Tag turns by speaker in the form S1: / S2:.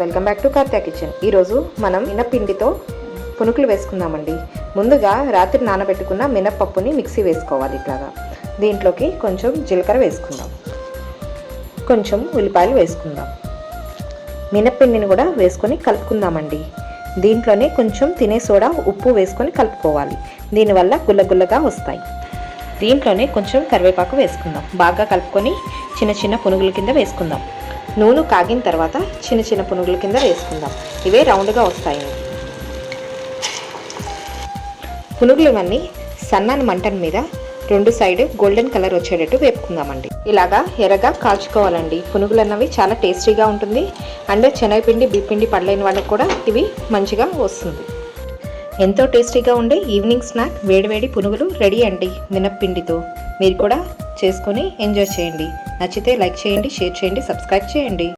S1: Welcome back to Karthya kitchen. ఈరోజు మనం మినపిండితో పునుకులు వేసుకుందామండి. ముందుగా రాత్రి నానబెట్టుకున్న మినపప్పుని మిక్సీ వేసుకోవాలి ఇట్లాగా. దీంట్లోకి కొంచెం జీలకర్ర వేసుకుందాం. కొంచెం ఉల్లిపాయలు వేసుకుందాం. మినపిండిని కూడా వేసుకొని కలుపుకుందామండి. దీంట్లోనే కొంచెం తినే సోడా ఉప్పు వేసుకొని కలుపుకోవాలి. దీనివల్ల గుల్లగుల్లగా వస్తాయి. దీంట్లోనే కొంచెం కరివేపాకు వేసుకుందాం. బాగా కలుపుకొని చిన్న చిన్న పునుగుల కింద వేసుకుందాం. నూనె కాగిన తర్వాత చిన్న చిన్న పునుగుల కింద వేసుకుందాం. ఇవే రౌండ్గా వస్తాయి. పునుగులు ఇవన్నీ సన్నాని మంటన్ మీద రెండు సైడ్ గోల్డెన్ కలర్ వచ్చేటట్టు వేపుకుందామండి. ఇలాగా ఎర్రగా కాల్చుకోవాలండి. పునుగులు అన్నవి చాలా టేస్టీగా ఉంటుంది. అండ్ శనగపిండి బిప్పిండి పడలేని వాళ్ళకి కూడా ఇవి మంచిగా వస్తుంది. ఎంతో టేస్టీగా ఉండే ఈవినింగ్ స్నాక్ వేడివేడి పునుగులు రెడీ అండి. మినప్పిండితో మీరు కూడా చేసుకొని ఎంజాయ్ చేయండి. నచ్చితే లైక్ చేయండి షేర్ చేయండి సబ్స్క్రైబ్ చేయండి.